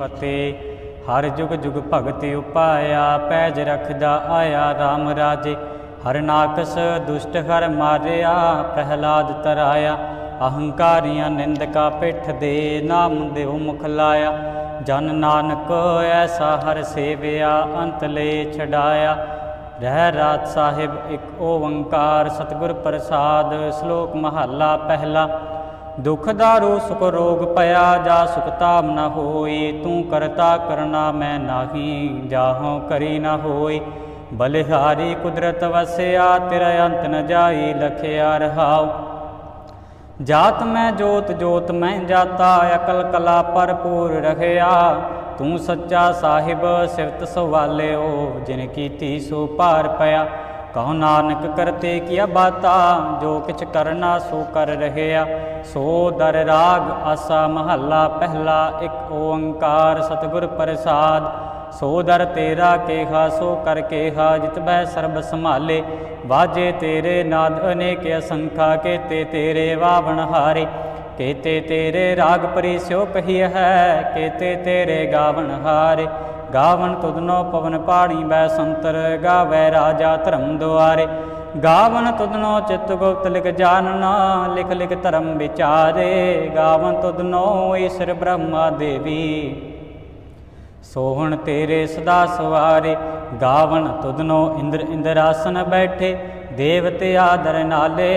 ਫਤਿਹ। ਹਰ ਜੁਗ ਜੁਗ ਭਗਤ ਉਪਾਇਆ, ਪੈਜ ਰਖਦਾ ਆਇਆ RAM ਰਾਜੇ। ਹਰ ਨਾਕਸ ਦੁਸ਼ਟ ਹਰ ਮਾਰਿਆ, ਪ੍ਰਹਿਲਾਦ ਤਰਾਇਆ। ਅਹੰਕਾਰੀਆਂ ਨਿੰਦਕਾ ਪਿੱਠ ਦੇ ਨਾਮ ਦੇਉ ਮੁਖ ਲਾਇਆ। ਜਨ ਨਾਨਕ ਐਸਾ ਹਰ ਸੇਵਿਆ, ਅੰਤ ਲੈ ਛਡਾਇਆ। ਰਹਿ ਰਾਤ ਸਾਹਿਬ ਇੱਕ ਓੰਕਾਰ, ਸਤਿਗੁਰ ਪ੍ਰਸਾਦ, ਸ਼ਲੋਕ ਮਹੱਲਾ ਪਹਿਲਾ। ਦੁਖ ਦਾਰੂ ਸੁਖ ਰੋਗ ਪਿਆ, ਜਾ ਸੁਖ ਤਾਮ ਨ ਹੋਈ, ਤੂੰ ਕਰਤਾ ਕਰਨਾ ਮੈਂ ਨਾਹੀ, ਜਾਹੋਂ ਕਰੀ ਨਾ ਹੋਈ। ਬਲਿਹਾਰੀ ਕੁਦਰਤ ਵਸਿਆ, ਤੇਰਾ ਅੰਤ ਨ ਜਾਈ, ਲਖਿਆ ਰਹਾਉ। ਜਾਤ ਮੈਂ ਜੋਤ ਜੋਤ ਮੈਂ ਜਾਤਾ, ਅਕਲ ਕਲਾ ਭਰਪੂਰ ਰਹਿਆ। ਤੂੰ ਸੱਚਾ ਸਾਹਿਬ, ਸਿਫਤ ਸਵਾਲਿਓ, ਜਿਨ ਕੀਤੀ ਸੋ ਭਾਰ ਪਿਆ। ਕਹੋ ਨਾਨਕ ਕਰਤੇ ਕੀਆ ਬਾਤਾ, ਜੋ ਕਿਛ ਕਰਨਾ ਸੋ ਕਰ ਰਹਿਆ। ਸੋ ਦਰ ਰਾਗ ਆਸਾ ਮਹੱਲਾ, ਪਹਿਲਾ ਇੱਕ ਓੰਕਾਰ ਸਤਿਗੁਰ ਪ੍ਰਸਾਦ। ਸੋ ਦਰ ਤੇਰਾ ਕੇਹਾ, ਸੋ ਕਰ ਕੇਹਾ, ਜਿਤ ਬੈ ਸਰਬ ਸੰਭਾਲੇ। ਬਾਜੇ ਤੇਰੇ ਨਾਦ ਅਨੇਕ ਅਸੰਖਾ, ਕੇਤੇ ਤੇਰੇ ਵਾਵਣ ਹਾਰੇ। ਕੇਤੇ ਤੇਰੇ ਰਾਗ ਪਰਿਸਿਓ ਕਹੀ ਹੈ, ਕੇਤੇ ਤੇਰੇ ਗਾਵਣ ਹਾਰੇ। ਗਾਵਨ ਤੁਧਨੋ ਪਵਨ ਪਾਣੀ ਬੈ ਸੰਤਰ, ਗਾਵੈ ਰਾਜਾ ਧਰਮ ਦੁਆਰੇ। ਗਾਵਨ ਤੁਧਨੋ ਚਿਤ ਗੁਪਤ ਲਿਖ ਜਾਣਨਾ ਲਿਖ ਲਿਖ ਧਰਮ ਵਿਚਾਰੇ। ਗਾਵਨ ਤੁਧਨੋ ਈਸ਼ਰ ਬ੍ਰਹਮਾ ਦੇਵੀ। ਸੋਹਣ ਤੇਰੇ ਸਦਾ ਸਵਾਰੇ। ਗਾਵਨ ਤੁਧਨੋ ਇੰਦਰ ਇੰਦਰਾਸਨ ਬੈਠੇ, ਦੇਵਤੇ ਆਦਰ ਨਾਲੇ।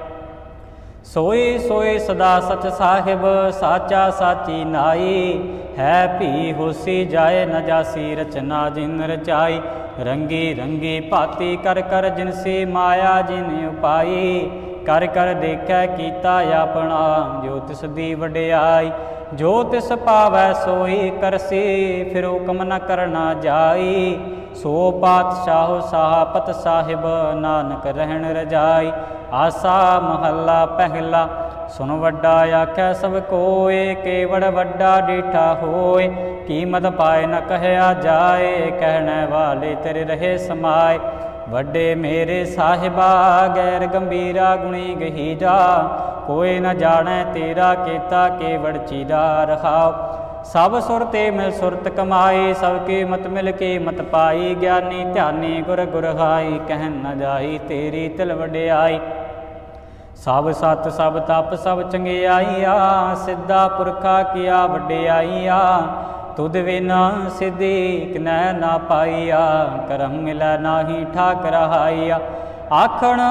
ਸੋਏ ਸੋਏ ਸਦਾ ਸਚ ਸਾਹਿਬ, ਸਾਚਾ ਸਾਚੀ ਨਾਈ। ਹੈ ਭੀ ਹੋਸੀ ਜਾਏ ਨ ਜਾਸੀ, ਰਚਨਾ ਜਿਨ ਰਚਾਈ। ਰੰਗੀ ਰੰਗੀ ਭਾਤੀ ਕਰ ਕਰ ਜਿਨਸੀ ਮਾਇਆ ਜਿਨ ਉਪਾਈ। ਕਰ ਕਰ ਦੇਖੈ ਕੀਤਾ ਆਪਣਾ, ਜੋ ਤਿਸ ਦੀ ਵਡਿਆਈ। ਜੋ ਤਿਸ ਪਾਵੈ ਸੋਈ ਕਰਸੀ, ਫਿਰ ਹੁਕਮ ਨ ਕਰਨਾ ਜਾਈ। ਸੋ ਪਾਤਸ਼ਾਹ ਸਾਹਪਤ ਸਾਹਿਬ, ਨਾਨਕ ਰਹਿਣ ਰਜਾਈ। ਆਸਾ ਮਹੱਲਾ ਪਹਿਲਾ ਸੁਨ ਵੱਡਾ ਆਖੈ ਸਭ ਕੋਏ, ਕੇਵੜ ਵੱਡਾ ਡੀਠਾ ਹੋਏ, ਕੀਮਤ ਪਾਏ ਨ ਕਹਿਆ ਜਾਏ, ਕਹਿਣੇ ਵਾਲੇ ਤੇਰੇ ਰਹੇ ਸਮਾਏ। ਵੱਡੇ ਮੇਰੇ ਸਾਹਿਬਾ, ਗੈਰ ਗੰਭੀਰਾ ਗੁਣੀ ਗਹੀਰਾ ਕੋਈ ਨ ਜਾਣੈ ਤੇਰਾ ਕੀਤਾ ਕੇਵੜ ਚੀਰਾ ਰਹਾਓ ਸਭ ਸੁਰ ਤੇ ਮਿਲ ਸੁਰਤ ਕਮਾਈ ਸਭ ਕੀ ਮਤ ਮਿਲ ਕੇ ਮਤ ਪਾਈ, ਗਿਆਨੀ ਧਿਆਨੀ ਗੁਰ ਗੁਰ ਹਾਈ ਕਹਿਨ ਨ ਜਾਈ ਤੇਰੀ ਤਿਲ ਵਡਿਆਈ। ਸਭ ਸਤ ਸਭ ਤਪ ਸਭ ਚੰਗਿਆਈਆ ਸਿੱਧਾ ਪੁਰਖਾ ਕੀਆ ਵਡਿਆਈਆ ਤੁਧ ਬਿਨ ਸਿਧੀ ਕਿਨੈ ਨਾ ਪਾਈਆ, ਕਰਮ ਮਿਲੈ ਨਾਹੀ ਠਾਕ ਰਹਾਈਆ ਆਖਣ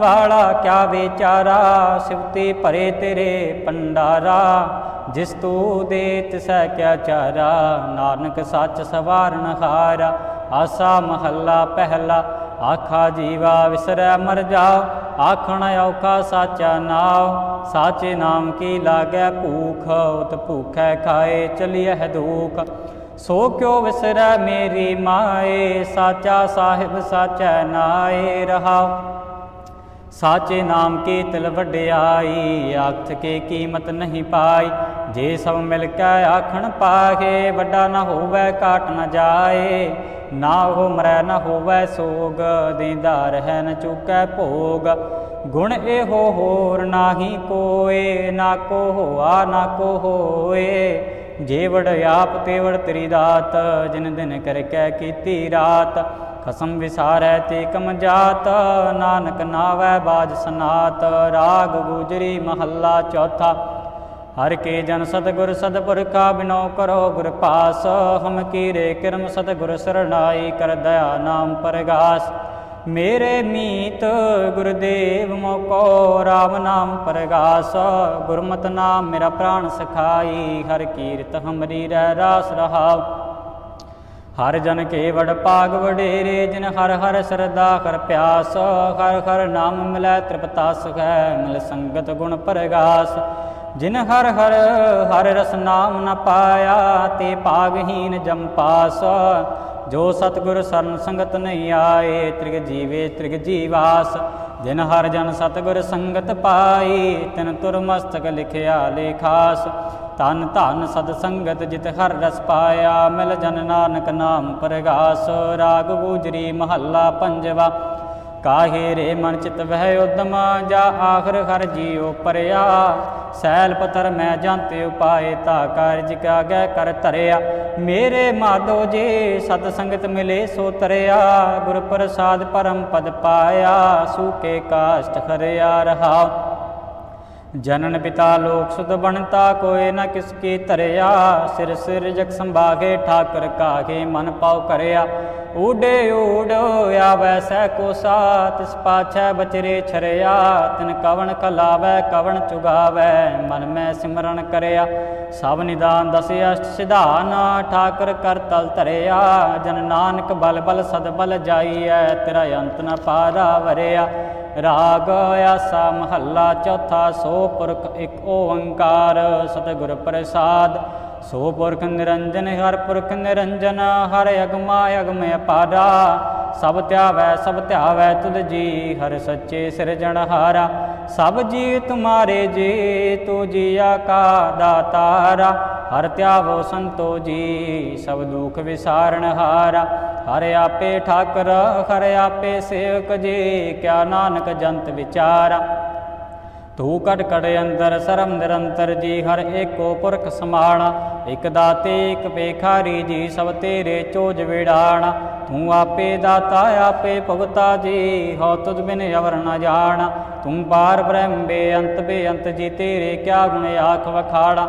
ਵਾਲਾ ਕਿਆ ਵਿਚਾਰਾ? ਸਿਵਤੇ ਭਰੇ ਤੇਰੇ ਪੰਡਾਰਾ ਜਿਸ ਤੂ ਦੇ ਤਿਸੈ ਕਿਆ ਚਾਰਾ? ਨਾਨਕ ਸੱਚ ਸਵਾਰਨ ਹਾਰਾ। ਆਸਾ ਮਹੱਲਾ ਪਹਿਲਾ, ਆਖਾ ਜੀਵਾ ਵਿਸਰੈ ਮਰ ਜਾ ਆਖਣ ਔਖਾ ਸਾਚਾ ਨਾਉ, ਸਾਚੇ ਨਾਮ ਕੀ ਲਾਗੈ ਭੂਖ, ਉਤ ਭੂਖੈ ਖਾਏ ਚਲਿਐ ਦੁਖ। ਸੋ ਕਿਉ ਵਿਸਰੈ ਮੇਰੀ ਮਾਏ, ਸਾਚਾ ਸਾਹਿਬ ਸਾਚੈ ਨਾਏ ਰਹਾਉ। ਸਾਚੇ ਨਾਮ ਕੀ ਤਿਲ ਵਡਿਆਈ, ਆਖਤ ਕੇ ਕੀਮਤ ਨਹੀਂ ਪਾਈ। ਜੇ ਸਭ ਮਿਲ ਕੇ ਆਖਣ ਪਾਹੇ, ਵੱਡਾ ਨਾ ਹੋਵੇ ਘਾਟ ਨਾ ਜਾਏ, ਨਾ ਹੋ ਮਰੈ ਨਾ ਹੋਵੇ ਸੋਗ ਦੀਦਾਰ ਰਹਿ ਨ ਚੁਕੈ ਭੋਗ। ਗੁਣ ਇਹੋ ਹੋਰ ਨਾਹੀ ਕੋਏ, ਨਾ ਕੋ ਹੋਆ, ਨਾ ਕੋ ਹੋਏ। ਜੇਵੜ ਆਪ ਤੇਵੜ ਤਰੀ ਦਾਤ, ਜਿਨ ਦਿਨ ਕਰਕੇ ਕੀਤੀ ਰਾਤ। ਖਸਮ ਵਿਸਾਰੈ ਤੇ ਕਮ ਜਾਤ, ਨਾਨਕ ਨਾਵੈ ਬਾਜ ਸਨਾਤ। ਰਾਗ ਗੁਜਰੀ ਮਹੱਲਾ ਚੌਥਾ। ਹਰ ਕੇ ਜਨ ਸਤਗੁਰ ਸਤਪੁਰਖਾ ਬਿਨੋ ਕਰੋ ਗੁਰ ਪਾਸ, ਹਮ ਕੀਰੇ ਕਿਰਮ ਸਤਗੁਰ ਸਰਣਾਈ ਕਰ ਦਇਆ ਨਾਮ ਪਰਗਾਸ। ਮੇਰੇ ਮੀਤ ਗੁਰਦੇਵ ਮੋਕੋ RAM ਨਾਮ ਪਰਗਾਸ, ਗੁਰਮਤਿ ਨਾਮ ਮੇਰਾ ਪ੍ਰਾਣ ਸਖਾਈ, ਹਰ ਕੀਰਤ ਹਮਰੀ ਰਹਿ ਰਾਸ ਰਹਾਉ। ਹਰ ਜਨ ਕੇ ਵਡ ਭਾਗ ਵਡੇਰੇ, ਜਿਨ ਹਰ ਹਰ ਸਰਦਾ ਕਰ ਪਿਆਸ, ਹਰ ਹਰ ਨਾਮ ਮਿਲੈ ਤ੍ਰਿਪਤਾ ਸੁਖੈ, ਮਿਲ ਸੰਗਤ ਗੁਣ ਪਰਗਾਸ। ਜਿਨ ਹਰ ਹਰ ਹਰ ਰਸ ਨਾਮ ਨ ਪਾਇਆ, ਤੇ ਭਾਗਹੀਨ ਜੰਪਾਸ ਜੋ ਸਤਿਗੁਰ ਸਰਨ ਸੰਗਤ ਨਹੀਂ ਆਏ, ਤ੍ਰਿਗ ਜੀਵੇ ਤ੍ਰਿਗ ਜੀਵਾਸ। ਜਿਨ ਹਰ ਜਨ ਸਤਿਗੁਰ ਸੰਗਤ ਪਾਈ, ਤਿਨ ਤੁਰ ਮਸਤਕ ਲਿਖਿਆ ਲੇਖਾਸ ਤਨ ਧਨ ਸਦ ਸੰਗਤ ਜਿਤ ਹਰ ਰਸ ਪਾਇਆ, ਮਿਲ ਜਨ ਨਾਨਕ ਨਾਮ ਪ੍ਰਗਾਸ। ਰਾਗ ਗੂਜਰੀ ਮਹੱਲਾ ਪੰਜਵਾ, ਕਾਹੇ ਰੇ ਮਨ ਚਿਤ ਵਹਿ ਉਦਮ, ਜਾ ਆਖਰ ਹਰ ਜੀਉ ਪਰਿਆ। ਸੈਲ ਪਤਰ ਮੈਂ ਜਾਂਤੇ ਉਪਾਏ ਤਾ ਕਾਰਜ ਕਾ ਗੈ ਕਰ ਧਰਿਆ। ਮੇਰੇ ਮਾਧੋ ਜੀ, ਸਤ ਸੰਗਤ ਮਿਲੇ ਸੋ ਤਰਿਆ। ਗੁਰ ਪ੍ਰਸਾਦ ਪਰਮ ਪਦ ਪਾਇਆ, ਸੂਕੇ ਕਾਸ਼ਟ ਹਰਿਆ ਰਹਾ ਜਨਨ ਪਿਤਾ ਲੋਕ ਸੁਧ ਬਣਤਾ ਕੋਏ ਨਾ ਕਿਸ ਕੀ ਧਰਿਆ। ਸਿਰ ਸਿਰ ਜਗ ਸੰਭਾਗੇ, ਠਾਕਰ ਕਾਗੇ ਮਨ ਪਾਉ ਕਰਿਆ। ਊਡੇ ਊੜ ਆਵੈ ਸਹਿ ਕੋਸਾ ਤਿਸ ਪਾਛੈ ਬਚਰੇ ਛਰਿਆ। ਤਿਨ ਕਵਣ ਕਲਾਵੈ ਕਵਣ ਚੁਗਾਵੈ, ਮਨ ਮੈਂ ਸਿਮਰਨ ਕਰਿਆ। ਸਭ ਨਿਦਾਨ ਦਸ ਅਸ਼ਟ ਸਿਧਾਨ ਠਾਕਰ ਕਰ ਤਲ ਧਰਿਆ। ਜਨ ਨਾਨਕ ਬਲ ਬਲ ਸਦ ਬਲ ਜਾਈਐ, ਤੇਰਾ ਅੰਤ ਨ ਪਾਰਾ ਵਰਿਆ। ਰਾਗ ਆਸਾ ਮਹੱਲਾ ਚੌਥਾ, ਸੋ ਪੁਰਖ ਇੱਕ ਓੰਕਾਰ, ਸਤਿਗੁਰ ਪ੍ਰਸਾਦ। ਸੋ ਪੁਰਖ ਨਿਰੰਜਨ, ਹਰ ਪੁਰਖ ਨਿਰੰਜਨ, ਹਰ ਅਗਮਾ ਅਗਮ ਅਪਾਰਾ। ਸਭ ਧਿਆਵੈ ਸਭ ਧਿਆਵੈ ਤੁਧ ਜੀ ਹਰ ਸੱਚੇ ਸਿਰਜਣਹਾਰਾ ਸਭ ਜੀ ਤੁਮਾਰੇ ਜੀ, ਤੂ ਜੀਆ ਕਾ ਦਾਤਾਰਾ ਹਰ ਧਿਆਵੋ ਸੰਤੋ ਜੀ, ਸਭ ਦੁਖ ਵਿਸਾਰਨ ਹਾਰਾ। ਹਰ ਆਪੇ ਠਾਕਰ, ਹਰ ਆਪੇ ਸੇਵਕ ਜੀ, ਕਿਆ ਨਾਨਕ ਜੰਤ ਵਿਚਾਰਾ। ਤੂੰ ਕਟ ਕਟ ਅੰਦਰ ਸਰਮ ਨਿਰੰਤਰ ਜੀ, ਹਰ ਏਕੋ ਪੁਰਖ ਸਮਾਣਾ। ਇਕ ਦਾਤੇ, ਇਕ ਪੇਖਾਰੀ ਜੀ, ਸਭ ਤੇਰੇ ਚੋਜ ਵਿੜਾਣਾ। ਤੂੰ ਆਪੇ ਦਾਤਾ, ਆਪੇ ਭਗਤਾ ਜੀ ਹੋ ਤੁਧ ਬਿਨ ਅਵਰ ਨ ਜਾਣਾ। ਤੂੰ ਪਾਰ ਬ੍ਰਹਮ ਬੇਅੰਤ ਬੇਅੰਤ ਜੀ, ਤੇਰੇ ਕਿਆ ਗੁਣ ਆਖ ਵਖਾੜਾ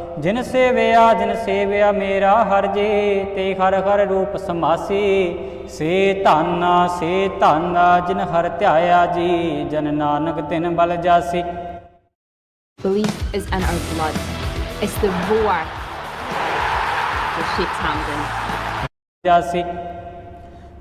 ਜਿਨ ਸੇਵਿਆ ਜਿਨ ਸੇਵਿਆ ਮੇਰਾ ਹਰ ਜੀ ਤੇ ਹਰ ਹਰ ਰੂਪ ਸਮਾਸੀ। ਸੇ ਧੰਨ ਸੇ ਧੰਨ ਜਿਨ ਹਰ ਧਿਆਇਆ ਜੀ ਜਨ ਨਾਨਕ ਤਿਨ ਬਲ ਜਾਸੀ। Belief is in our blood. It's the roar that shakes Hamden. ਜਾਸੀ।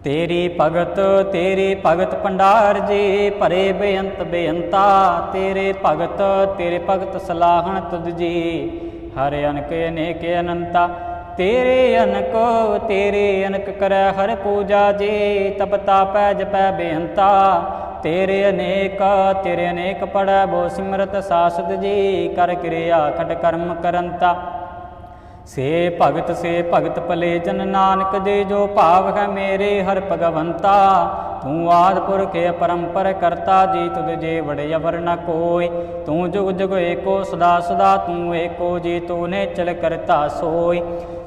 ਤੇਰੀ ਭਗਤ ਤੇਰੀ ਭਗਤ ਭੰਡਾਰ ਜੀ ਭਰੇ ਬੇਅੰਤ ਬੇਅੰਤਾ। ਤੇਰੇ ਭਗਤ ਤੇਰੇ ਭਗਤ ਸਲਾਹਣ ਤੁਧ ਜੀ। ਹਰ ਅਨਕ ਅਨੇਕ ਅਨੰਤਾ, ਤੇਰੇ ਅਨਕੋ ਤੇਰੇ ਅਨਕ ਕਰੈ ਹਰ ਪੂਜਾ ਜੇ ਤਪਤਾ ਪੈ ਜਪੈ ਬੇਅੰਤਾ। ਤੇਰੇ ਅਨੇਕ ਤੇਰੇ ਅਨੇਕ ਪੜੈ ਬੋ ਸਿਮਰਤ ਸਾਸਤ ਜੀ, ਕਰ ਕਿਰਿਆ ਖਟ ਕਰਮ ਕਰੰਤਾ। ਸੇ ਭਗਤ ਸੇ ਭਗਤ ਭਲੇ ਜਨ ਨਾਨਕ ਦੇ ਜੋ ਭਾਵ ਹੈ ਮੇਰੇ ਹਰ ਭਗਵੰਤਾ। ਤੂੰ ਆਦ ਪੁਰਖ ਪਰੰਪਰ ਕਰਤਾ ਜੀ, ਤੁਧ ਜੇ ਵੜੇ ਅਵਰ ਨ ਕੋਈ। ਤੂੰ ਜੁਗ ਜੁਗ ਏਕੋ ਸਦਾ ਸਦਾ, ਤੂੰ ਏਕੋ ਜੀ ਤੂੰ ਨੇ ਚਲ ਕਰਤਾ ਸੋਈ।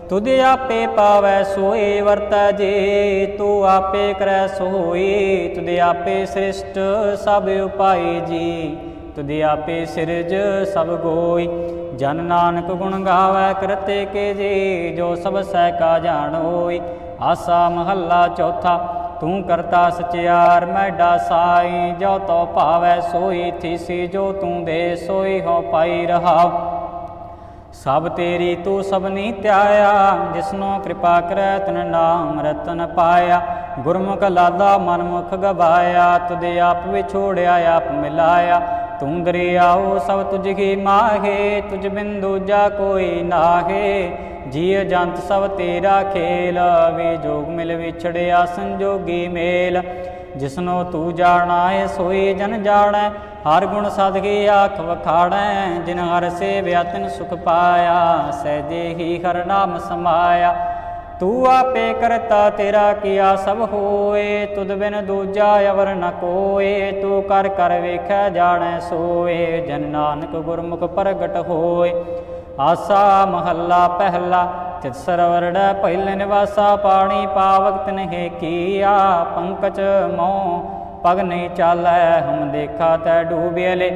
ਤੁਧ ਆਪੇ ਪਾਵੈ ਸੋਏ ਵਰਤੈ ਜੇ, ਤੂੰ ਆਪੇ ਕਰੈ ਸੋਈ। ਤੁਧ ਆਪੇ ਸ੍ਰਿਸ਼ਟ ਸਭ ਉਪਾਈ ਜੀ, ਤੁਧ ਆਪੇ ਸਿਰਜ ਸਭ ਗੋਈ। ਜਨ ਨਾਨਕ ਗੁਣ ਗਾਵੇ ਕਰਤੇ ਕੇ ਜੀ, ਜੋ ਸਭ ਸਹਿ ਕਾ ਜਾਣੋਈ। ਆਸਾ ਮਹੱਲਾ ਚੌਥਾ ਤੂੰ ਕਰਤਾ ਸਚਿਆਰ ਮੈਡਾ ਸਾਈ ਜੋ ਤੋ ਭਾਵੈ ਸੋਈ ਥੀਸੀ, ਜੋ ਤੂੰ ਦੇ ਸੋਈ ਹੋ ਪਾਈ ਰਹਾਉ। ਸਭ ਤੇਰੀ ਤੂੰ ਸਭਨੀ ਧਿਆਇਆ, ਜਿਸਨੋ ਕਿਰਪਾ ਕਰੈ ਤਨ ਨਾਮ ਰਤਨ ਪਾਇਆ। ਗੁਰਮੁਖ ਲਾਦਾ ਮਨਮੁਖ ਗਵਾਇਆ, ਤੁਧ ਆਪ ਵਿਛੋੜਿਆ, ਆਪ ਮਿਲਾਇਆ। ਤੂੰ ਦਰਿਆਓ ਸਭ ਤੁਝ ਹੀ ਮਾਹੇ, ਤੁਝ ਬਿਨ ਜਾ ਕੋਈ ਨਾਹੇ। ਜੀਅ ਜੰਤ ਸਭ ਤੇਰਾ ਖੇਲ, ਵੇ ਜੋਗ ਮਿਲ ਵਿਛੜਿਆ ਸੰਜੋਗੀ ਮੇਲ। ਜਿਸਨੋ ਤੂੰ ਜਾਣਾ ਏ ਸੋਈ ਜਨ ਜਾਣੈ, ਹਰ ਗੁਣ ਸਦਗੀ ਆਖ ਵਖਾੜੈ। ਜਿਨ ਹਰ ਸੇਵਿਆ, ਤਿਨ ਸੁਖ ਪਾਇਆ, ਸਹਿਜੇ ਹੀ ਹਰ ਨਾਮ ਸਮਾਇਆ। ਤੂੰ ਆਪੇ ਕਰਤਾ, ਤੇਰਾ ਕੀਆ ਸਭ ਹੋਏ। ਤੁਧ ਬਿਨ ਦੂਜਾ ਅਵਰ ਨ ਕੋਏ। ਤੂੰ ਕਰ ਕਰ ਵੇਖੈ, ਜਾਣੈ, ਸੋਏ। ਜਨ ਨਾਨਕ ਗੁਰਮੁਖ ਪ੍ਰਗਟ ਹੋਏ। ਆਸਾ ਮਹੱਲਾ ਪਹਿਲਾ ਤਿਤ ਸਰਵਰੜੈ ਪਹਿਲੇ ਨਿਵਾਸਾ ਪਾਣੀ ਪਾਵਕ ਤਿਨਹਿ ਕੀਆ, ਪੰਕਜ ਮੋ ਪਗ ਨਹੀਂ ਚਾਲੈ, ਹਮ ਦੇਖਾ ਤੈ ਡੂਬਿਅਲੇ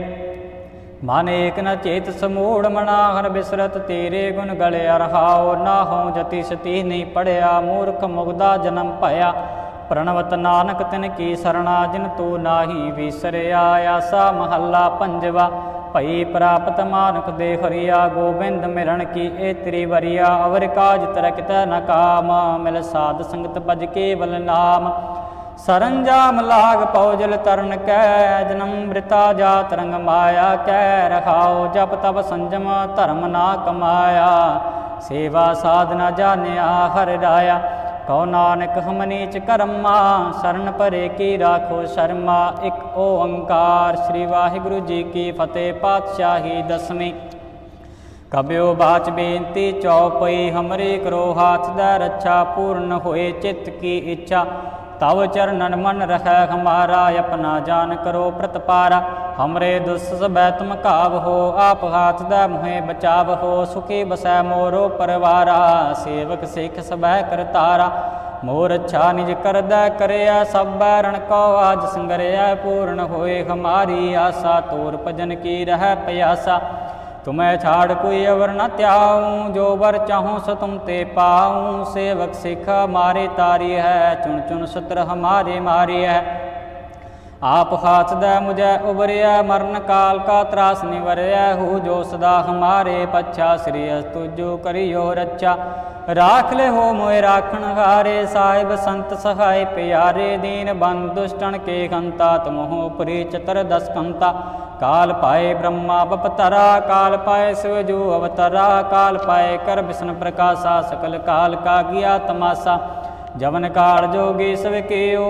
ਮਨ ਏਕ ਨ ਚੇਤ ਸਮੂੜ ਮਨਾ ਹਰ ਬਿਸਰਤ, ਤੇਰੇ ਗੁਣ ਗਲੇ ਅਰਹਾਉ ਨਾ ਹਉ ਜਤੀ ਸਤੀ ਨਹੀਂ ਪੜਿਆ, ਮੂਰਖ ਮੁਗਦਾ ਜਨਮ ਭਇਆ। ਪ੍ਰਣਵਤ ਨਾਨਕ ਤਿਨ ਕੀ ਸਰਣਾ, ਜਿਨ ਤੂ ਨਾਹੀ ਵਿਸਰਿਆ, ਆਸਾ ਮਹੱਲਾ ਪੰਜਵਾ। ਭਈ ਪ੍ਰਾਪਤ ਮਾਨੁਖ ਦੇ ਹਰੀਆ, ਗੋਬਿੰਦ ਮਿਲਣ ਕੀ ਏ ਤੇਰੀ ਵਰੀਆ ਅਵਰ ਕਾਜ ਤਰਕਿਤ ਨ ਕਾਮ, ਮਿਲ ਸਾਧ ਸੰਗਤ ਭਜ ਕੇਵਲ ਨਾਮ। ਸਰੰਜਾਮ ਲਾਗ ਪਉਜਲ ਤਰਨ ਕੈ, ਜਨਮ ਮ੍ਰਿਤਾ ਜਾ ਤਰੰਗ ਮਾਇਆ ਕੈ ਰਖਾਓ ਜਪ ਤਪ ਸੰਜਮ ਧਰਮ ਨਾ ਕਮਾਇਆ। ਸੇਵਾ ਸਾਧਨਾ ਜਾਣਿਆ, ਹਰ ਰਾਇਆ। ਕਉ ਨਾਨਕ ਹਮ ਨੀਚ ਕਰਮਾ, ਸਰਨ ਪਰੇ ਕੀ ਰਾਖੋ ਸ਼ਰਮਾ, ਇੱਕ ਓੰਕਾਰ ਸ੍ਰੀ ਵਾਹਿਗੁਰੂ ਜੀ ਕੀ ਫਤਿਹ, ਪਾਤਸ਼ਾਹੀ ਦਸਵੀਂ। ਕਬਿਓ ਬਾਚ ਬੇਨਤੀ ਚੌਪਈ, ਹਮਰੇ ਕਰੋ ਹਾਥ ਦਾ ਰੱਛਾ, ਪੂਰਨ ਹੋਏ ਚਿੱਤ ਕੀ ਇੱਛਾ। ਤਵ ਚਰਨਨ ਮਨ ਰਹਿ, ਹਮਾਰਾ ਆਪਣਾ ਜਾਨ ਕਰੋ ਪ੍ਰਤਪਾਰਾ। ਹਮਰੇ ਦੁਸ ਸਬੈ ਤੁਮ ਕਾਵ ਹੋ, ਆਪ ਹਾਥ ਦਾ ਮੁਹੇ ਬਚਾਵ ਹੋ, ਸੁਖੀ ਬਸੈ ਮੋਰੋ ਪਰਵਾਰਾ, ਸੇਵਕ ਸਿੱਖ ਸਬੈ ਕਰਤਾਰਾ ਮੋਰ ਅੱਛਾ ਨਿਜ ਕਰਦਾ ਕਰਿਆ, ਸਭ ਬੈਰਣ ਕੋ ਆਜ ਸੰਗਰਿਆ, ਪੂਰਨ ਹੋਏ ਹਮਾਰੀ ਆਸਾ, ਤੋਰ ਭਜਨ ਕੀ ਰਹਿ ਪਿਆਸਾ। ਤੁਮੈ ਛਾੜ ਕੋਈ ਅਵਰ ਨ ਤਿਆਉ ਜੋ ਵਰ ਚਾਹੂੰ ਸ ਤੁਮ ਤੇ ਪਾਉ। ਸੇਵਕ ਸਿਖ ਮਾਰੇ ਤਾਰੀ ਹੈ, ਚੁਣ ਚੁਣ ਸਤਰ ਹਮਾਰੇ ਮਾਰੇ ਹੈ। ਆਪ ਹਾਥ ਦਾ ਮੁਝੈ ਉਬਰਿਆ ਮਰਨ ਕਾਲ ਕਾ ਤਰਾਸ ਨਿਵਰਿਆ, ਹੂ ਜੋ ਸਦਾ ਹਮਾਰੇ ਪੱਛਾ, ਸ੍ਰੀ ਅਸ ਕਰਿਓ ਰੱਛਾ। ਰਾਖ ਲੈ ਹੋ ਮੋਇ ਰਾਖਣ ਹਾਰੇ, ਸਾਹਿਬ ਸੰਤ ਸਹਾਇ ਪਿਆਰੇ ਦੀਨ, ਬੰਦ ਦੁਸ਼ਟਣ ਕੇ ਕੰਤਾ ਤਮਹੁ ਪਰੀ ਚਤਰ ਦਸ ਕੰਤਾ ਕਾਲ ਪਾਏ ਬ੍ਰਹਮਾ ਬਪਤਰਾ, ਕਾਲ ਪਾਏ ਸਿਵ ਅਵਤਰਾ, ਕਾਲ ਪਾਏ ਕਰ ਬਿਸ਼ਨ ਪ੍ਰਕਾਸ਼ਾ, ਸਕਲ ਕਾਲ ਕਾ ਗਿਆ ਤਮਾਸਾ। ਜਵਨ ਕਾਲ ਜੋਗੀ ਸਭ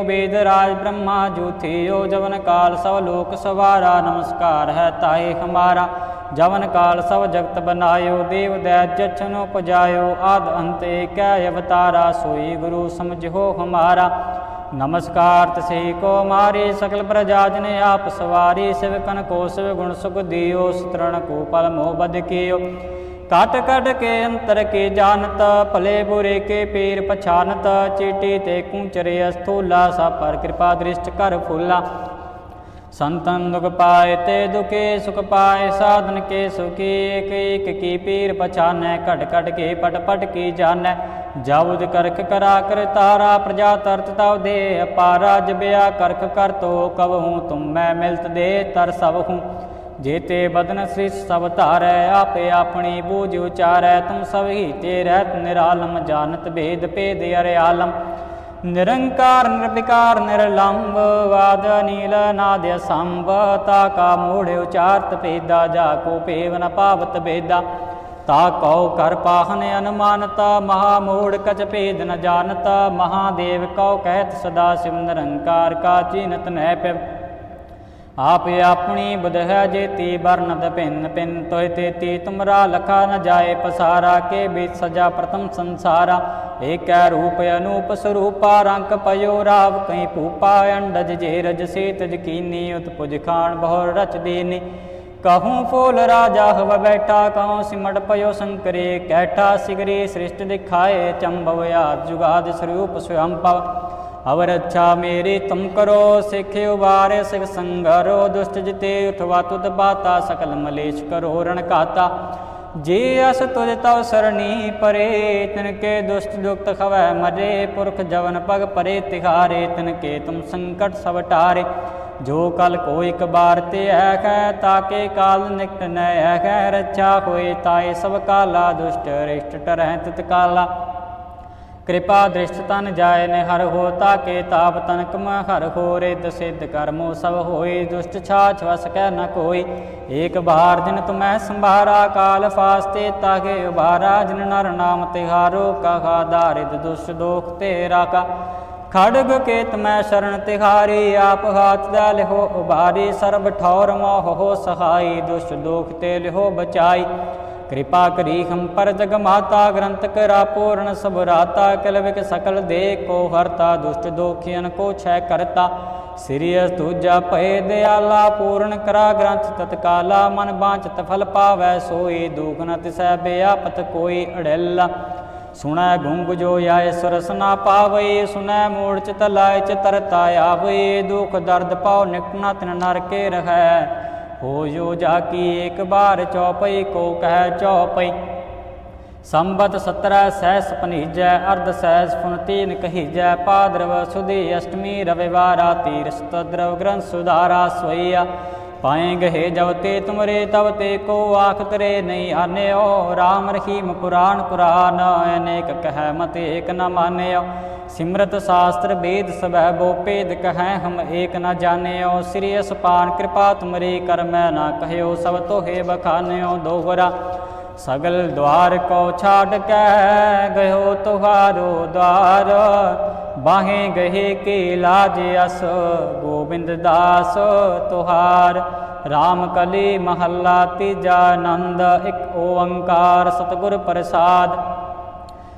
ਵੇਦ ਰਾਜ ਬ੍ਰਹਮਾ ਜੂਥਿਓ ਜਵਨ ਕਾਲ ਸਭ ਲੋਕ ਸਵਾਰਾ, ਨਮਸਕਾਰ ਹੈ ਤਾਏ ਹਮਾਰਾ। ਜਵਨ ਕਾਲ ਸਭ ਜਗਤ ਬਨਾਇਓ, ਦੇਵ ਦੈ ਜਛਨੋ ਪਜਾਇਓ ਆਦ ਅੰਤ ਏਕੈ ਅਵਤਾਰਾ, ਸੋਈ ਗੁਰੂ ਸਮਝੋ ਹਮਾਰਾ। ਨਮਸਕਾਰ ਤਸੇ ਕੋ ਮਾਰੇ, ਸਕਲ ਪ੍ਰਜਾ ਜਨ ਆਪ ਸਵਾਰੀ, ਸ਼ਿਵ ਸਿਵਕਨ ਕੋ ਸਿਵ ਗੁਣ ਸੁਖ ਦਿਓ, ਸਤਰਣ ਕੋ ਪਲ ਮੋਹ ਬਦ ਕੀਓ। ਕਟ ਕਟ ਕੇ ਅੰਤਰ ਕੇ ਜਾਣਤ, ਭਲੇ ਬੁਰੇ ਕੇ ਪੀਰ ਪਛਾਨਤ, ਚੀਟੀ ਤੇ ਕੂਚਰੇ ਅਸਥੂਲਾ ਸਾ ਪਰ ਕਿਰਪਾ ਦ੍ਰਿਸ਼ਟ ਕਰ ਫੂਲਾ। ਸੰਤਨ ਦੁਖ ਪਾਏ ਤੇ ਦੁਖੇ ਸੁਖ ਪਾਏ, ਸਾਧਨ ਕੇ ਸੁਖੀ, ਇਕ ਏਕ ਕੀ ਪੀਰ ਪਛਾਨੈ, ਘਟ ਘਟ ਕੇ ਪਟ ਪਟ ਕੀ ਜਾਣੈ। ਜਾਉਦ ਕਰਖ ਕਰਾ ਕਰ ਤਾਰਾ, ਪ੍ਰਜਾ ਤਰਤ ਤਵ ਦੇ ਅਪਾਰਾ, ਜਬਿਆ ਕਰਖ ਕਰ ਤੋ ਕਬਹੂ ਤੁਮ ਮੈਂ ਮਿਲਤ ਦੇ ਤਰ ਸਭ ਹੂੰ ਜੇਤੇ ਬਦਨ ਸ੍ਰੀ ਸਭ ਧਾਰੈ, ਆਪੇ ਆਪਣੀ ਬੂਝ ਉਚਾਰੈ ਤੁਮ ਸਭ ਹੀ ਤੇ ਰਹਿਤ ਨਿਰਾਲਮ ਜਾਣਤ ਭੇਦ ਭੇਦ ਅਰੇ ਆਲਮ। ਨਿਰੰਕਾਰ, ਨਿਰਵਿਕਾਰ ਨਿਰਲੰਭ ਵਾਦ ਨੀਲ ਨਾਦ ਸੰਭ ਤਾ ਕਾ ਮੂੜ ਉਚਾਰਤ ਭੇਦਾ, ਜਾ ਕੋ ਭੇਵ ਨ ਪਾਵਤ ਭੇਦਾ। ਤਾ ਕਉ ਕਰ ਪਾਹਨ ਅਨੁਮਾਨਤ, ਮਹਾ ਮੂੜ ਕਚ ਭੇਦ ਨ ਜਾਣਤ। ਮਹਾਦੇਵ ਕਉ ਕਹਿਤ ਸਦਾ ਸਿਵ ਨਿਰੰਕਾਰ, ਕਾ ਚੀਨਤ ਨਹਿ ਪਿ ਆਪ ਆਪਣੀ ਬੁਧ ਹੈ ਜੇਤੀ ਵਰਨਤ ਭਿੰਨ ਭਿੰਨ ਤੋਇ ਤੇਤੀ ਤੁਮਰਾ ਲਖਾ ਨ ਜਾਏ ਪਸਾਰਾ, ਕੇ ਬੀਤ ਸਜਾ ਪ੍ਰਥਮ ਸੰਸਾਰਾ। ਏਕੈ ਰੂਪ ਅਨੂਪ ਸਰੂਪਾ, ਰੰਕ ਪਯੋ ਰਾਵ, ਕਈ ਭੂਪਾ, ਅੰਡਜ ਜੇ ਰਜ ਸੇਤ ਜਕੀਨੀ ਉਤਪੁਜ ਖਾਨ ਬਹੁ ਰਚ ਦੇਨੀ। ਕਹੂੰ ਫੂਲ ਰਾਜਾ ਹਵ ਬੈਠਾ, ਕਹੂੰ ਸਿਮਟ ਪਯੋ ਸੰਕਰੇ, ਕੈਠਾ ਸਿਗਰੀ, ਸ੍ਰਿਸ਼ਟ ਦਿਖਾਏ, ਚੰਬਵ ਆਦ ਜੁਗਾਦ ਸਰੂਪ ਸਵਯੰ ਅਵਰ ਅੱਛਾ ਮੇਰੀ ਤੁਮ ਕਰੋ, ਸਿੱਖੇ ਉਬਾਰੇ ਸਿਖ ਸੰਗਰੋ, ਦੁਸ਼ਟ ਜਿਤੇ ਉਠਵਾ ਤੁਧ ਬਾਤਾ, ਸਕਲ ਮਲੇਸ਼ ਕਰੋ ਰਣ ਕਾਤਾ ਜੇ ਅਸ ਤੁਜ ਤਉ ਸਰਣੀ ਪਰੇ ਤਿਨ ਕੇ ਦੁਸ਼ਟ ਦੁਖਤ ਖਵੈ ਮਰੇ, ਪੁਰਖ ਜਵਨ ਪਗ ਪਰੇ, ਤਿਹਾਰੇ ਤਿਨ ਕੇ ਤੁਮ ਸੰਕਟ ਸਭ ਟਾਰੇ। ਜੋ ਕਲ ਕੋ ਇਕ ਬਾਰ ਤੇ ਹੈ ਤਾਕੇ ਕਾਲ ਨਿਕਟ ਨੈ ਹੈ ਖੈ ਰੱਛਾ ਹੋਏ ਤਾਏ ਸਭ ਕਾਲਾ, ਦੁਸ਼ਟ ਰਿਸ਼ਟ ਟਰਹਿ ਤਿਤ ਕਾਲਾ। ਕਿਰਪਾ ਦ੍ਰਿਸ਼ਟ ਤਨ ਜਾਏ ਨੇ ਹਰ ਹੋ ਤਾਕੇ ਤਾਪ ਤਨਕ ਮ ਹਰ ਹੋ ਰਿਦ ਸਿੱਧ ਕਰਮੋ ਸਭ ਹੋਏ ਦੁਸ਼ਟ ਛਾਛ ਵਸ ਕੈ ਨ ਕੋਈ। ਏਕ ਬਾਰ ਦਿਨ ਤੁਮੈ ਸੰਭਾਰਾ, ਕਾਲ ਫਾਸਤੇ ਤਾਗੇ ਉਬਾਰਾ ਜਿਨ ਨਰ ਨਾਮ ਤਿਹਾਰੋ, ਕਹਾ ਦਾਰਿਦ ਦੁਸ਼ ਦੋਖ ਤੇਰਾ ਕਾ। ਖੜਗ ਕੇ ਤਮੈ ਸ਼ਰਨ ਤਿਹਾਰੀ, ਆਪ ਹਾਥ ਦਾ ਲਿਹੋ ਉਬਾਰੀ ਸਰਬ ਠੌਰ ਮੋਹ ਹੋ ਸਹਾਈ ਦੁਸ਼ ਦੋਖ ਤੇ ਲਿਹੋ ਬਚਾਈ। ਕਿਰਪਾ ਕਰੀ ਹਮ ਪਰ ਜਗ ਮਾਤਾ ਗ੍ਰੰਥ ਕਰਾ ਪੂਰਨ ਸਭ ਰਾਤਾ ਕਲਵਿਕ ਸਕਲ ਦੇ ਕੋ ਹਰਤਾ, ਦੁਸ਼ਟ ਦੋਖੀਨ ਕੋ ਛੈ ਕਰਤਾ। ਸਿਰਿਯਸ ਤੁਜਾ ਭਏ ਦਿਆਲਾ, ਪੂਰਨ ਕਰਾ ਗ੍ਰੰਥ ਤਤਕਾਲਾ, ਮਨ ਬਾਂਚਤ ਫਲ ਪਾਵੈ ਸੋਈ, ਦੁਖ ਨ ਤਿਸੈ ਬੇਆਪਤ ਕੋਈ ਅੜੈਲਾ। ਸੁਣੈ ਗੁੰਗ ਜੋ ਆਏ ਸੁਰਸ ਨਾ ਪਾਵੇ ਸੁਣੈ ਮੂੜ ਚ ਤਲਾਇ ਚ ਤਰਤਾ ਆਵੇ ਦੁਖ ਦਰਦ ਪਾਉ ਨਿਕਟਣਾ ਤਿਨ ਨਰ ਕੇ ਰਹੈ। ਹੋ ਜੋ ਜਾ ਕੀ ਏਕ ਬਾਰ ਚੌਪਈ ਕੋ ਕਹਿ ਚੌਪਈ। ਸੰਬਤ 17 ਸਹਿਸ ਪਨੀਜੈ, ਅਰਧ ਸਹਿਸ ਫੁਨ ਤੀਨ ਕਹੀਜੈ। ਪਾਦਰਵ ਸੁਦੀ ਅਸ਼ਟਮੀ ਰਵਿਵਾਰਾ ਤੀਰਸ ਦਰਵ ਗ੍ਰੰਥ ਸੁਧਾਰਾ ਸੋਈਆ। ਪਾਏ ਗਏ ਜਬ ਤੇ ਤੁਮਰੇ ਤਬ ਤੇ ਕੋ ਆਖ ਤਰੇ ਨਹੀਂ ਆਨਿਓ। RAM ਰਹੀਮ ਪੁਰਾਣ ਪੁਰਾਨ, ਅਨੇਕ ਕਹਿ ਮਤ ਏਕ ਨ ਮਾਨਿਓ। ਸਿਮਰਤ ਸ਼ਾਸਤਰ ਵੇਦ ਸਭੈ ਬੋ ਭੇਦ ਕਹੈ, ਹਮ ਏਕ ਨ ਜਾਣਿਓ। ਸ੍ਰੀ ਅਸਪਾਨ ਕਿਰਪਾ ਤੁਮਰੀ ਕਰ ਨਾ ਕਹਿਓ, ਸਭ ਤੋਹੇ ਬਖਾਨਿਓ ਦੋਹਰਾ। ਸਗਲ ਦਵਾਰ ਕੋ ਛਾੜ ਕੇ, ਗਇਓ ਤੁਹਾਰੋ ਦਵਾਰ। ਬਾਹੇ ਗਏ ਕੇ ਲਾਜ ਅਸ, ਗੋਬਿੰਦ ਦਾਸ ਤੁਹਾਰ। RAM ਕਲੀ ਮਹੱਲਾ ਤੀਜਾ ਆਨੰਦ, ਇੱਕ ਓੰਕਾਰ ਸਤਿਗੁਰ ਪ੍ਰਸਾਦ।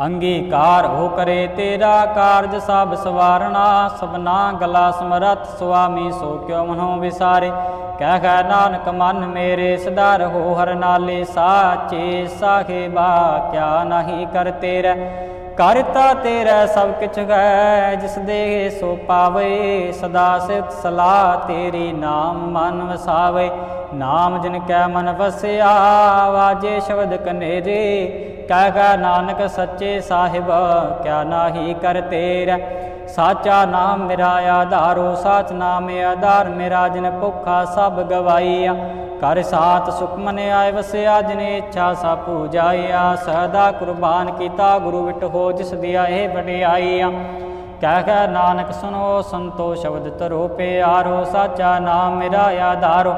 ਅੰਗੀਕਾਰ ਹੋ ਕਰੇ ਤੇਰਾ ਕਾਰਜ ਸਭ ਸਵਾਰਣਾ ਸਭਨਾ ਗਲਾ ਸਮਰਤ ਸੁਆਮੀ ਸੋ ਕਿਉ ਮਨੋ ਵਿਸਾਰੇ। ਕਹਿ ਕਹਿ ਨਾਨਕ, ਮਨ ਮੇਰੇ ਸਦਾ ਰਹੋ ਹਰ ਨਾਲੇ, ਸਾਚੇ ਸਾਹਿਬਾ ਕਿਆ ਨਹੀਂ ਕਰ ਤੇਰਾ। ਕਰਤਾ ਤੇਰਾ ਸਭ ਕਿਛ ਹੈ ਜਿਸ ਦੇ ਸੋ ਪਾਵੇ, ਸਦਾ ਸਿਤ ਸਲਾਹ ਤੇਰੀ ਨਾਮ ਮਨ ਵਸਾਵੇ। ਨਾਮ ਜਿਨ ਕੈ ਮਨ ਵਸਿਆ, ਵਾਜੇ ਸ਼ਬਦ ਕਨੇਰੇ ਕਹਿ ਕਹਿ ਨਾਨਕ ਸੱਚੇ ਸਾਹਿਬ, ਕਿਆ ਨਾਹੀ ਕਰ ਤੇਰਾ। ਸਾਚਾ ਨਾਮ ਮੇਰਾ ਆਧਾਰੋ, ਸਾਚ ਨਾਮ ਆਧਾਰ ਮੇਰਾ, ਜਨ ਭੁੱਖਾ ਸਭ ਗਵਾਈਆ ਕਰ ਸਾਤ ਸੁਖ ਮਨ ਵਸਿਆ ਜਿਨੇ ਇੱਛਾ ਸਾ ਪੂਜਾਇਆ ਸਦਾ ਕੁਰਬਾਨ ਕੀਤਾ ਗੁਰੂ ਵਿਟ ਹੋ, ਜਿਸ ਦਿਆ ਇਹ ਵਡਿਆਈਆ ਕਹਿ ਕਹਿ ਨਾਨਕ ਸੁਨੋ, ਸੰਤੋ ਸ਼ਬਦ ਤਰੋ ਪਿਆਰੋ, ਸਾਚਾ ਨਾਮ ਮੇਰਾ ਆਧਾਰੋ।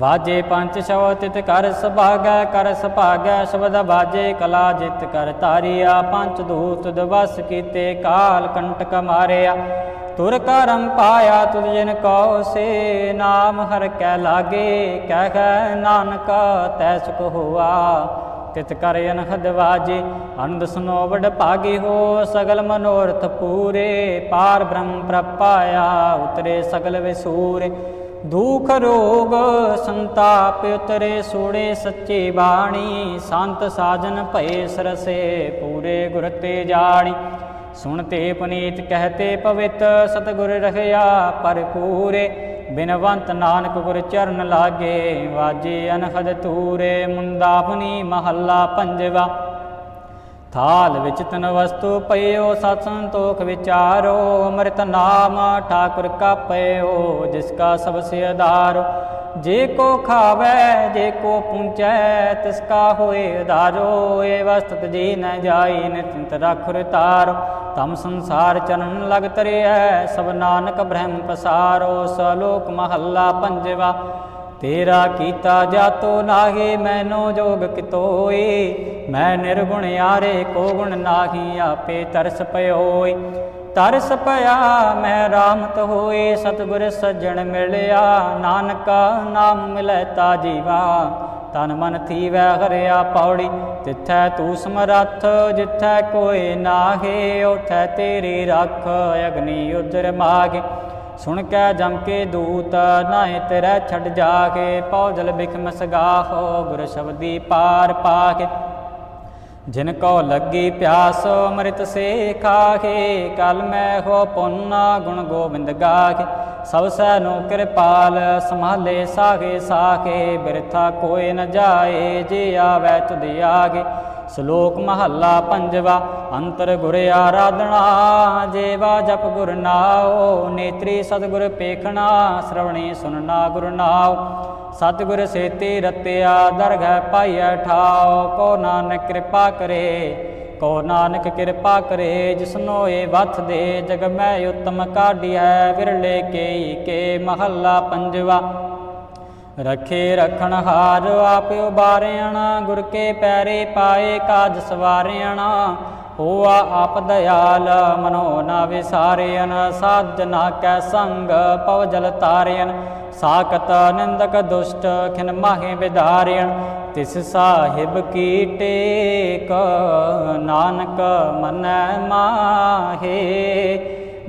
ਵਾਜੇ ਪੰਜ ਸ਼ਬਦ ਤਿਤ ਕਰ ਸੁਭਾਗੈ ਕਰ ਸੁਭਾਗੈ, ਸ਼ਬਦ ਵਾਜੇ ਕਲਾ ਜਿਤ ਕਰ ਤਾਰਿਆ ਪੰਜ ਦੂਤ ਦਵਸ ਕੀਤੇ ਕਾਲ ਕੰਟਕ ਮਾਰਿਆ। ਤੁਰ ਕਰਮ ਪਾਇਆ ਤੁਧ ਜਨ ਕਉ ਸੇ, ਨਾਮ ਹਰ ਕੈ ਲਾਗੇ, ਕਹਿ ਕਹਿ ਨਾਨਕ ਤੈ ਸੁਖ ਹੋਆ। ਤਿਤ ਕਰ ਅਨਹਦ ਵਾਜੇ ਅਨੰਦ ਸੁਨੋ ਵਡ ਭਾਗੀ ਹੋ, ਸਗਲ ਮਨੋਰਥ ਪੂਰੇ, ਪਾਰ ਬ੍ਰਹਮ ਪ੍ਰਪਾਇਆ, ਉਤਰੇ ਸਗਲ ਵਿਸੂਰੇ। ਦੁਖ ਰੋਗ ਸੰਤਾਪ ਉਤਰੇ ਸੋੜੇ ਸੱਚੀ ਬਾਣੀ, ਸੰਤ ਸਾਜਨ ਭਏ ਸਰਸੇ, ਪੂਰੇ ਗੁਰ ਤੇ ਜਾਣੀ। ਸੁਣਤੇ ਪੁਨੀਤ ਕਹਤੇ ਪਵਿੱਤ, ਸਤਗੁਰ ਰਹਿਆ ਪਰ ਪੂਰੇ। ਬਿਨਵੰਤ ਨਾਨਕ ਗੁਰ ਚਰਨ ਲਾਗੇ, ਵਾਜੇ ਅਨਹਦ ਤੂਰੇ ਮੁੰਦਾਪਨੀ ਮਹੱਲਾ ਪੰਜਵਾ। ਥਾਲ ਵਿੱਚ ਤਨ ਵਸਤੂ ਪਈਓ, ਸਤ ਸੰਤੋਖ ਵਿਚਾਰੋ, ਅੰਮ੍ਰਿਤ ਨਾਮ ਠਾਕੁਰ ਕਾ ਪਈਓ ਜਿਸ ਕਾ ਸਭ ਸੇ ਆਧਾਰ। ਜੇ ਕੋ ਖਾਵੇ, ਜੇ ਕੋ ਪੁੰਚੈ ਤਿਸ ਕਾ ਹੋਏ ਆਧਾਰੋ। ਏ ਵਸਤ ਜੀ ਨ ਜਾਈ, ਨਿਤਿੰਤ ਰਖੁਰ ਤਾਰ। ਤਮ ਸੰਸਾਰ ਚਰਨ ਲਗ ਤਰਿਐ ਸਭ ਨਾਨਕ ਬ੍ਰਹਮ ਪਸਾਰੋ। ਸਲੋਕ ਮਹੱਲਾ ਪੰਜਵਾ। ਤੇਰਾ ਕੀਤਾ ਜਾਤੋ ਨਾਹੀ, ਮੈਨੋ ਜੋਗ ਕਿਤੋਈ? ਮੈਂ ਨਿਰਗੁਣ ਯਾਰੇ, ਕੋ ਗੁਣ ਨਾਹੀ, ਆਪੇ ਤਰਸ ਪਇਓਈ ਤਰਸ ਪਿਆ, ਮੈਂ ਰਾਮਤ ਹੋਏ ਸਤਿਗੁਰ ਸੱਜਣ ਮਿਲਿਆ। ਨਾਨਕਾ ਨਾਮ ਮਿਲੈ ਤਾ ਜੀਵਾ, ਤਨ ਮਨ ਥੀਵੈ ਹਰਿਆ ਪੌੜੀ। ਤਿੱਥੈ ਤੂੰ ਸਮਰੱਥ, ਜਿੱਥੈ ਕੋਈ ਨਾਹੀ ਉਥੈ ਤੇਰੀ ਰੱਖ, ਅਗਨੀ ਉਦਰ ਮਾਗੇ ਸੁਣ ਕੇ ਜਮ ਕੇ ਦੂਤ ਨਾਏ ਤੇਰਾ ਛੱਡ ਜਾ ਕੇ ਪੌਜਲ ਬਿਖਮ ਸਗਾਹੋ ਗੁਰ ਸ਼ਬਦੀ ਪਾਰ ਪਾ ਕੇ ਜਿਨ ਕੋ ਲੱਗੀ ਪਿਆਸ, ਅੰਮ੍ਰਿਤ ਸੇ ਖਾਹੇ ਕਲ ਮੈਂ ਹੋ ਪੁੰਨਾ ਗੁਣ ਗੋਬਿੰਦ ਗਾਖੇ। ਸਭ ਸੈ ਨੂੰ ਕਿਰਪਾਲ, ਸੰਭਾਲੇ ਸਾਗੇ ਸਾਕੇ ਬਿਰਥਾ ਕੋਈ ਨ ਜਾਏ, ਜੇ ਆਵੈ ਤੁਧ ਆਗੇ। ਸ਼ਲੋਕ ਮਹੱਲਾ ਪੰਜਵਾ, ਅੰਤਰ ਗੁਰ ਆਰਾਧਨਾ, ਜੇਵਾ ਜਪ ਗੁਰ ਨਾਉ, ਨੇਤਰੀ ਸਤਿਗੁਰ ਪੇਖਣਾ, ਸ਼ਰਵਣੀ ਸੁਨਣਾ ਗੁਰ ਨਾਉ। ਸਤਿਗੁਰ ਸੇਤੀ ਰਤਿਆ, ਦਰਗਹਿ ਪਾਈਐ ਠਾਉ, ਕੋ ਨਾਨਕ ਕਿਰਪਾ ਕਰੇ, ਕੋ ਨਾਨਕ ਕਿਰਪਾ ਕਰੇ ਜਿਸਨੋ ਇਹ ਵਥ ਦੇ, ਜਗ ਮੈਂ ਉਤਮ ਕਾਢਿਐ, ਵਿਰਲੇ ਕੇ ਕੇ ਮਹੱਲਾ ਪੰਜਵਾ। ਰਖੇ ਰਖਣ ਹਾਰ ਆਪ ਉਬਾਰਿਆਣਾ ਗੁਰ ਕੇ ਪੈਰੇ ਪਾਏ ਕਾਜ ਸਵਾਰਿਆਣਾ। ਹੋਆ ਆਪ ਦਇਆਲ, ਮਨੋ ਨਾ ਵਿਸਾਰਿਆਨ ਸਾਜਨਾ ਕੈ ਸੰਗ ਪਵ ਜਲ ਤਾਰਿਆਨ ਸਾਕਤ ਨਿੰਦਕ ਦੁਸ਼ਟ, ਖਿਨ ਮਾਹੇ ਵਿਦਾਰਿਆਨ ਤਿਸ ਸਾਹਿਬ ਕੀ ਟੇਕ, ਨਾਨਕ ਮਨੈ ਮਾਹੇ।